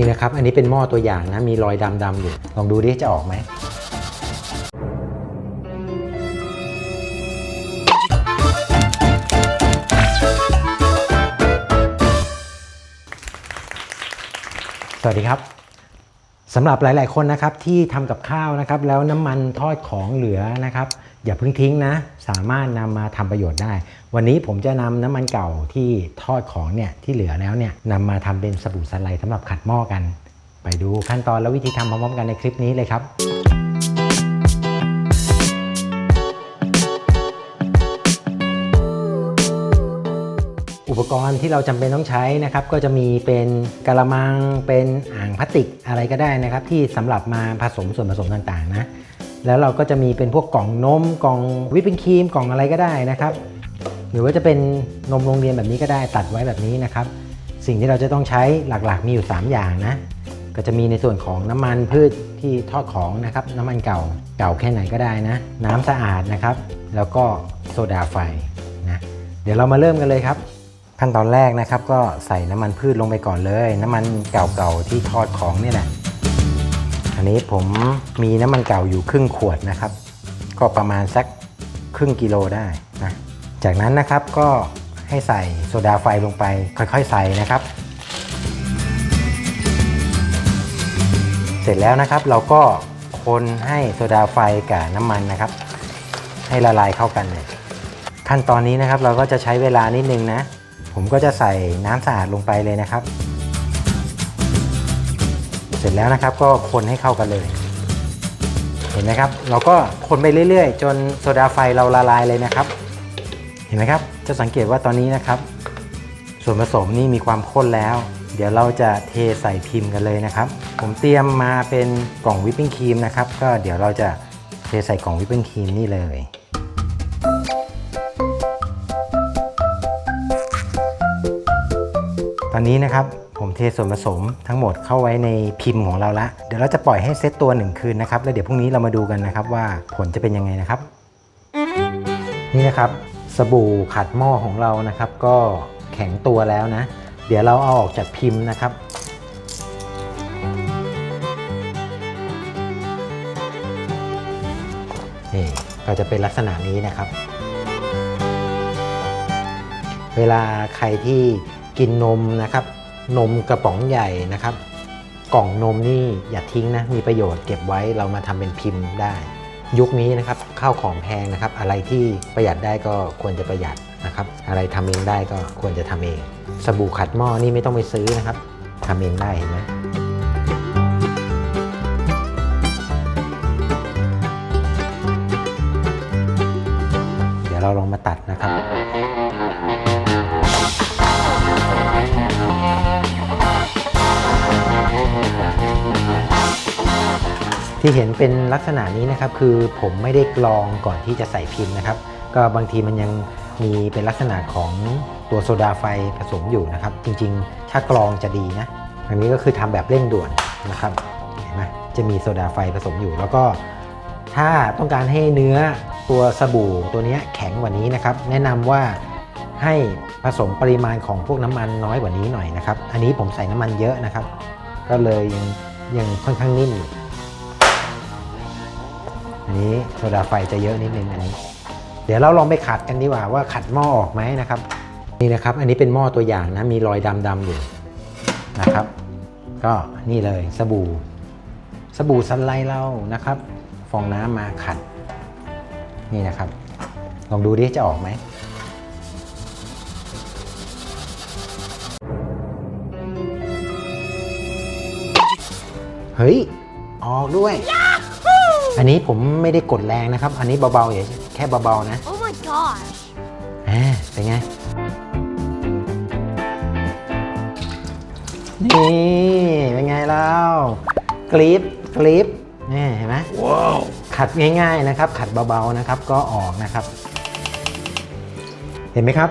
นี่นะครับ อันนี้เป็นหม้อตัวอย่างนะ มีรอยดำๆอยู่ ลองดูดิจะออกไหมสวัสดีครับสำหรับหลาย ๆ คนนะครับที่ทำกับข้าวนะครับ แล้วน้ำมันทอดของเหลือนะครับ อย่าเพิ่งทิ้งนะ สามารถนำมาทำประโยชน์ได้ วันนี้ผมจะนำน้ำมันเก่าที่ทอดของเนี่ยที่เหลือแล้วเนี่ยนำมาทำเป็นสบู่สไลด์สำหรับขัดหม้อกัน ไปดูขั้นตอนและวิธีทำพร้อมๆกันในคลิปนี้เลยครับอุปกรณ์ที่เราจำเป็นต้องใช้นะครับก็จะมีเป็นกระมังเป็นอ่างพลาสติกอะไรก็ได้นะครับ ที่สำหรับมาผสมส่วนผสมต่างๆนะ แล้วเราก็จะมีเป็นพวกกล่องนมกล่องวิปปิ้งครีมกล่องอะไรก็ได้นะครับ หรือว่าจะเป็นนมโรงเรียนแบบนี้ก็ได้ตัดไว้แบบนี้นะครับ สิ่งที่เราจะต้องใช้หลักๆ มีอยู่ 3 อย่างนะ ก็จะมีในส่วนของน้ำมันพืชที่ทอดของนะครับ น้ำมันเก่าเก่าแค่ไหนก็ได้นะ น้ำสะอาดนะครับ แล้วก็โซดาไฟนะเดี๋ยวเรามาเริ่มกันเลยครับ ขั้นตอนแรกนะครับ ก็ใส่น้ำมันพืชลงไปก่อนเลย น้ำมันเก่าๆที่ทอดของนี่แหละ อันนี้ผมมีน้ำมันเก่าอยู่ครึ่งขวดนะครับ ก็ประมาณสักครึ่งกิโลได้นะจากนั้นนะครับก็ให้ใส่โซดาไฟลงไป ค่อยๆใส่นะครับ เสร็จแล้วนะครับเราก็คนให้โซดาไฟกับน้ำมันนะครับ ให้ละลายเข้ากันเลยขั้นตอนนี้นะครับเราก็จะใช้เวลานิดนึงนะ ผมก็จะใส่น้ำสะอาดลงไปเลยนะครับ เสร็จแล้วนะครับก็คนให้เข้ากันเลย เห็นไหมครับ เราก็คนไปเรื่อยๆ จนโซดาไฟเราละลายเลยนะครับ เห็นไหมครับ จะสังเกตว่าตอนนี้นะครับ ส่วนผสมนี่มีความข้นแล้ว เดี๋ยวเราจะเทใส่พิมพ์กันเลยนะครับ ผมเตรียมมาเป็นกล่องวิปปิ้งครีมนะครับ ก็เดี๋ยวเราจะเทใส่กล่องวิปปิ้งครีมนี่เลยตอนนี้นะครับ เทส่วนผสมทั้งหมดเข้าไว้ในพิมพ์ของเราละ เดี๋ยวเราจะปล่อยให้เซตตัวหนึ่งคืนนะครับแล้วเดี๋ยวพรุ่งนี้เรามาดูกันนะครับว่าผลจะเป็นยังไงนะครับ นี่นะครับสบู่ขัดหม้อของเรานะครับ ก็แข็งตัวแล้วนะ เดี๋ยวเราเอาออกจากพิมพ์นะครับนี่ก็จะเป็นลักษณะนี้นะครับ เวลาใครที่กินนมนะครับ นมกระป๋องใหญ่นะครับ กล่องนมนี่อย่าทิ้งนะมีประโยชน์เก็บไว้เรามาทำเป็นพิมพ์ได้ ยุคนี้นะครับข้าวของแพงนะครับ อะไรที่ประหยัดได้ก็ควรจะประหยัดนะครับ อะไรทำเองได้ก็ควรจะทำเอง สบู่ขัดหม้อนี่ไม่ต้องไปซื้อนะครับทำเองได้เห็นไหมเดี๋ยวเราลองมาตัด ที่เห็นเป็นลักษณะนี้นะครับ คือผมไม่ได้กรองก่อนที่จะใส่พิมพ์นะครับ ก็บางทีมันยังมีเป็นลักษณะของตัวโซดาไฟผสมอยู่นะครับ จริงๆ ถ้ากรองจะดีนะอันนี้ก็คือทำแบบเร่งด่วนนะครับเห็นไหมจะมีโซดาไฟผสมอยู่ แล้วก็ถ้าต้องการให้เนื้อตัวสบู่ตัวนี้แข็งกว่านี้นะครับ แนะนำว่าให้ผสมปริมาณของพวกน้ำมันน้อยกว่านี้หน่อยนะครับ อันนี้ผมใส่น้ำมันเยอะนะครับ ก็เลยยังยังค่อนข้างนิ่มอยู่ อันนี้โซดาไฟจะเยอะนิดนึงอันนี้ เดี๋ยวเราลองไปขัดกันดีกว่าว่าขัดหม้อออกไหมนะครับ นี่นะครับ อันนี้เป็นหม้อตัวอย่างนะมีรอยดำๆอยู่นะครับ ก็นี่เลยสบู่ สบู่สไลเรานะครับ ฟองน้ำมาขัด นี่นะครับ ลองดูดิจะออกไหมเฮ้ย ออกด้วย อันนี้ผมไม่ได้กดแรงนะครับ อันนี้เบาๆอย่าแค่เบาๆนะ Oh my gosh. อ่าเป็นไง นี่เป็นไงแล้วกรีบกรีบนี่เห็นไหมว้าวขัดง่ายๆนะครับ ขัดเบาๆนะครับก็ออกนะครับ เห็นไหมครับ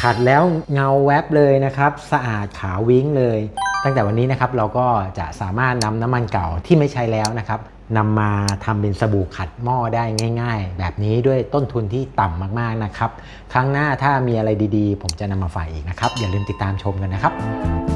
ขัดแล้วเงาแวบเลยนะครับ สะอาดขาววิ้งเลย ตั้งแต่วันนี้นะครับเราก็จะสามารถนำน้ำมันเก่าที่ไม่ใช้แล้วนะครับ นำมาทำเป็นสบู่ขัดหม้อได้ง่าย ๆ แบบนี้ด้วยต้นทุนที่ต่ำมากๆนะครับ ครั้งหน้าถ้ามีอะไรดีๆ ผมจะนำมาฝากอีกนะครับ อย่าลืมติดตามชมกันนะครับ